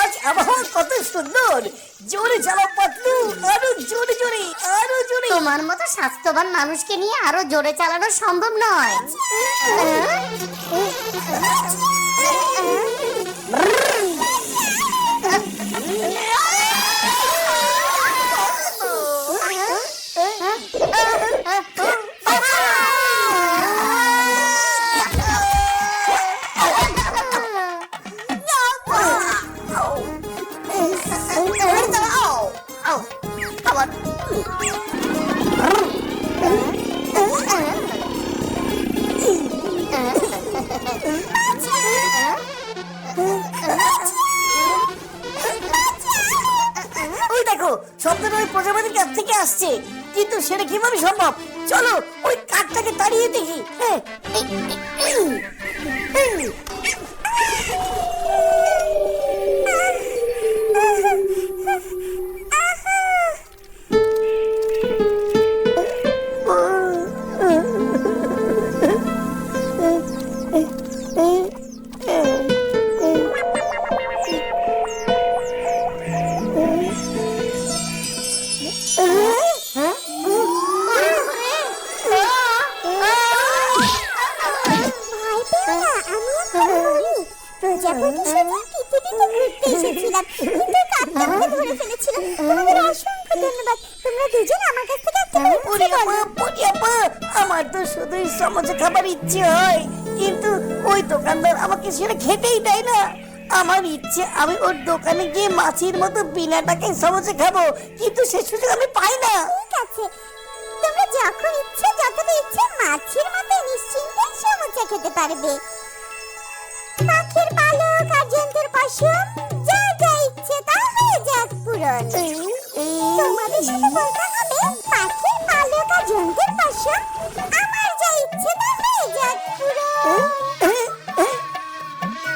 আজ আবহাওয়া কত সুন্দর। জোরে চালাও পাতলু আরও জোরে জোরে আরও জোরে। তোমার মতো স্বাস্থ্যবান মানুষকে নিয়ে আরও জোরে চালানো সম্ভব নয়। দেখো শব্দটা ওই প্রজাপতির থেকে আসছে। কিন্তু সেটা কীভাবে সম্ভব? চলো, ওই কাঠটাকে তাড়িয়ে দেখি। হ্যাঁ। আমার তো শুধুই সমোসা খাবার ইচ্ছে হয় কিন্তু ওই দোকানদার আমাকে সেটা খেতেই দেয় না আমার ইচ্ছে আমি ওর দোকানে গিয়ে মাছির মতো বিনা টাকায় খাব কিন্তু সে সুযোগ আমি পাই না ঠিক আছে তোমরা যখন ইচ্ছে, যতটা ইচ্ছে, মাছের মতো নিশ্চিন্তে সমুচা খেতে পারবে। পাখির পালক আর জন্তুর পশম যা যা ইচ্ছে তা হয়ে যাক পূরণ। তোমাদের সাথে বলতে হবে পাখির পালক আর জন্তুর পশম আমার যা ইচ্ছে তা হয়ে যাক পূরণ।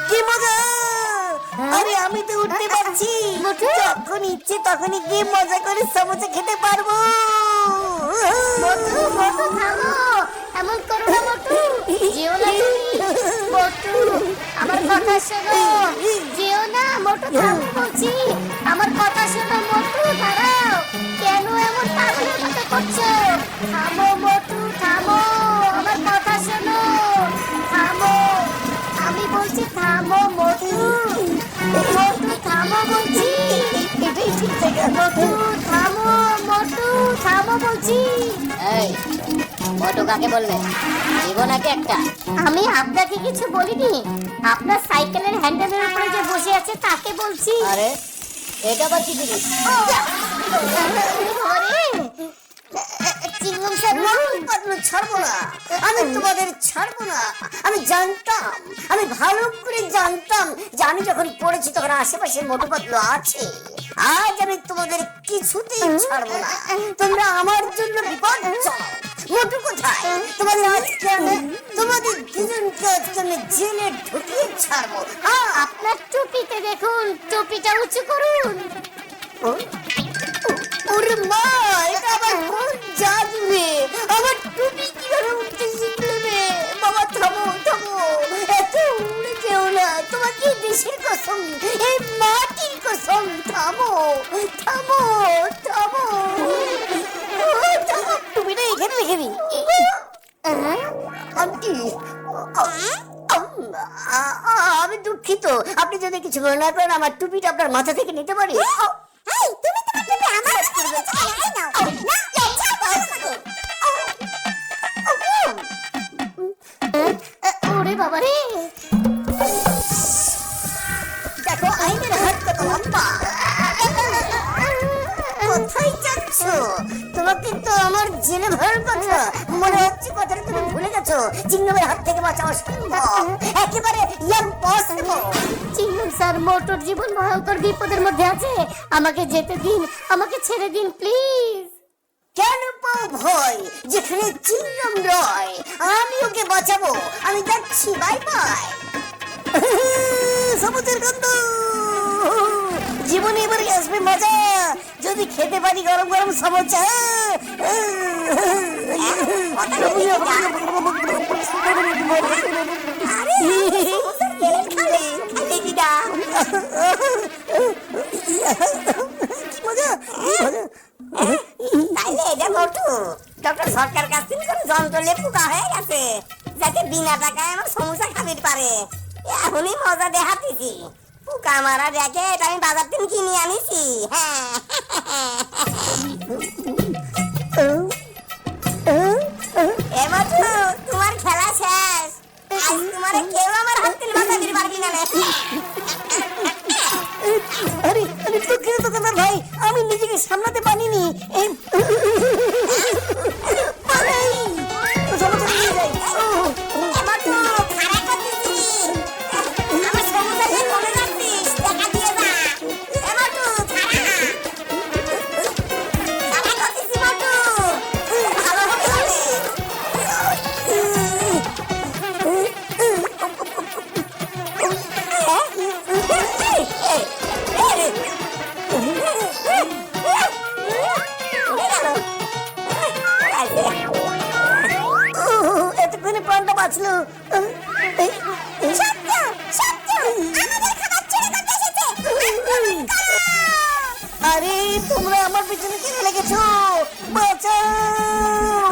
কি মজা! আরে আমি তো উঠতে পারছি? যখন ইচ্ছে তখনই গিয়ে মজা করে সমোসা খেতে পারব। মোটু মোটু থামো। এমন করো না মোটু যেও না তুমি। মোটু আমার কথা শোনো। যেও না মোটু থামো বলছি, আমার কথা শোনো মোটু দাঁড়াও। কেন এমন পাগলের মতো করছ? থামো মোটু থামো। আমার কথা শোনো। থামো। আমি বলছি, থামো মোটু মোটু থামো, বলছি। এটাই ঠিক জায়গা মোটু থামো মোটু থামো, বলছি। এই কাকে বলবে দিব নাকি একটা? আমি আপনাকে কিছু বলিনি। আপনার সাইকেলের হ্যান্ডেলের উপরে যে বসে আছে তাকে বলছি। আরে এটা আবার কি জিনিস? ছাড়বো না। আমি তোমাদের ছাড়বো না। আমি জানতাম আমি ভালো করে জানতাম যে আমি যখন পড়েছি তখন আশেপাশে মোটু পাতলু আছে। আজ আমি তোমাদের কিছুতেই ছাড়বো না। তোমরা আমার জন্য বিপদ মোটু কোথায় তোমাদের আজকে আমি তোমাদের দুজনকে আজকে আমি জেলে ঢুকিয়ে ছাড়বো। হ্যাঁ? আপনার টুপিতে দেখুন টুপিটা উঁচু করুন। ওরে মা এটা আবার কোন রে আমার টুপি কীভাবে উঠতে শিখলে রে বাবা থামো থামো। এত উড়ে যেও না তোমাকে দেশের কসম? এই মাটির কসম থামো থামো। আমি দুঃখিত আপনি যদি কিছু মনে না করেন আমার টুপিটা আপনার মাথা থেকে নিতে পারি তুমি তোমার টুপি আমার ওরে বাবা রে তোমাকে তো আমার জেলে ভরার কথা। মনে হচ্ছে কথাটা তুমি ভুলে গেছো। চিংড়মের হাত থেকে বাঁচা অসম্ভব একেবারে ইম্পসিবল চিংড়ম স্যার মোটর জীবন ভয়ঙ্কর বিপদের মধ্যে আছে। আমাকে যেতে দিন আমাকে ছেড়ে দিন প্লিজ। কেন পাও ভয়? যেখানে চিংড়ম রয় আমি ওকে বাঁচাবো। আমি যাচ্ছি বাই বাই সমুদ্রের গন্ধ। জীবনে এবার আসবে মজা। যদি খেতে পারি গরম গরম সমোসা হ্যাঁ, হ্যাঁ। তাইলে এটা ডক্টর সরকার কাছ থেকে হয়ে গেছে। যাতে বিনা টাকায় আমার সমোসা খাবির পারে। এখনই মজা দেখাতেছি। পোকা মারা আমি বাজার থেকে কিনে আনিছি। হ্যাঁ। তোমার খেলা শেষ। আজ তোমার কেউ আমার হাত থেকে বাঁচা দিতে পারবি না আরে আরে তো কেন তো ভাই, আমি নিজেকে সামলাতে পারিনি। বাঁচলো। আরে, তোমরা আমার পিছনে কেন লেগেছো বাঁচাও।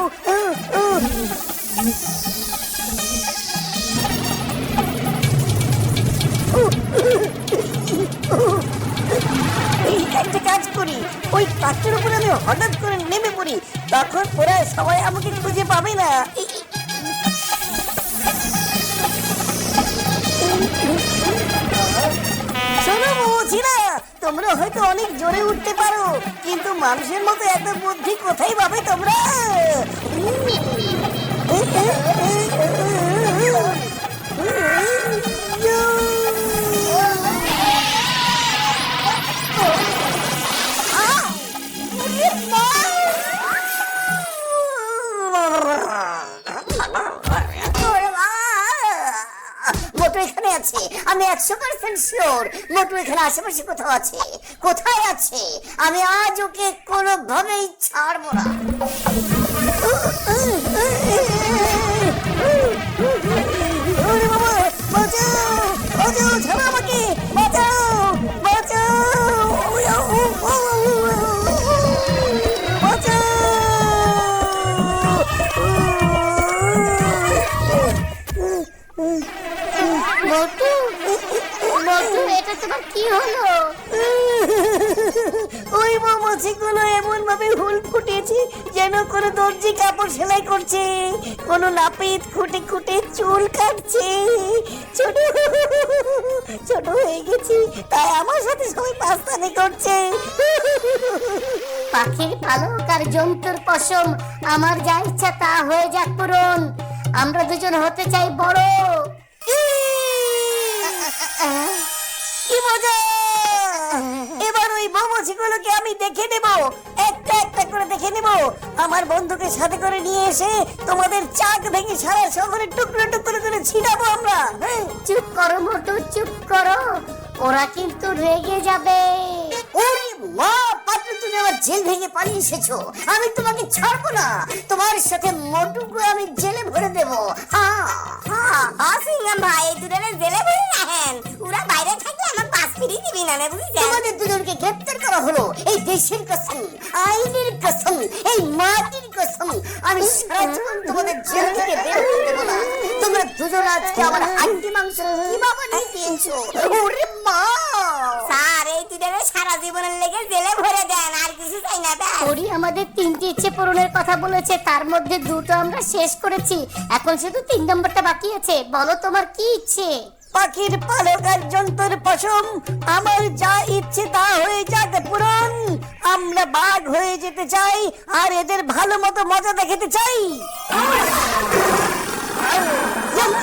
একটা কাজ করি। ওই কাঠটার উপরে আমি হঠাৎ করে নেমে পড়ি। তখন ওরা সবাই আমাকে খুঁজে পাবে না। তোমরা হয়তো অনেক জোরে উঠতে পারো কিন্তু মানুষের মতো এত বুদ্ধি কোথায় পাবে তোমরা? একশো পার্সেন্ট শিওর। মোটু এখানে আশেপাশে কোথাও আছে? কোথায় আছে? আমি আজ ওকে কোনোভাবেই ছাড়বো না। তোমার কি হলো? ওই মৌমাছিগুলো এমন ভাবে হুল ফুটেছে যেন কোনো দর্জি কাপড় সেলাই করছে। কোনো নাপিত খুঁটে খুঁটে চুল কাটছে। ছোট ছোট হয়ে গেছি তাই আমার সাথে সবাই পাস্তানি করছে। পাখির পালক আর জন্তুর পশম আমার যা ইচ্ছা তা হয়ে যাক পূরণ। আমরা দুজন হতে চাই বড়। কি মজা? এবার ওই মৌমাছিগুলোকে আমি দেখে নেব। একটা একটা করে দেখে নেব। আমার বন্ধুকে সাথে করে নিয়ে এসে তোমাদের চাক ভেঙে সারা শহরে টুকরো টুকরো করে ছিটাবো আমরা হ্যাঁ? চুপ করো মোটু চুপ করো। ওরা কিন্তু রেগে যাবে। ওরে পাত্র তুমি আমার জেল ভেঙে পালিয়ে এসেছ। আমি তোমাকে ছাড়বো না। তোমার সাথে মোটুকে আমি জেলে ভরে দেব। হ্যাঁ ভাই, দুজনে জেলে ভরে রাখেন। ওরা বাইরে থাকলে আমার পাস ফিরিয়ে দিবি না বুঝলি তোমাদের দুজনকে গ্রেপ্তার করা হলো। এই দেশের কসম আইনের কসম এই মাটির কসম আমি সারা জীবন তোমাদের জেল থেকে বের হতে দেবো না। তোমরা দুজন আজকে আমার হান্ডি মাংস কীভাবে নিয়ে দিয়েছ? ওরে মা! স্যার এই দুজনে সারা জীবনের লেগে জেলে ভরে দেন আর কিছু চাই না দেন ওরি আমাদের তিনটি ইচ্ছে পূরণের কথা বলেছে তার মধ্যে দুটো আমরা শেষ করেছি। এখন শুধু তিন নম্বরটা বাকি আছে। বলো তোমার কি ইচ্ছে? পাখির পালক একজন তোর পশম আমার যা ইচ্ছে তা হয়ে যাক পূরণ আমরা বাঘ হয়ে যেতে চাই আর এদের ভালো মতো মজা দেখাতে চাই বাঘ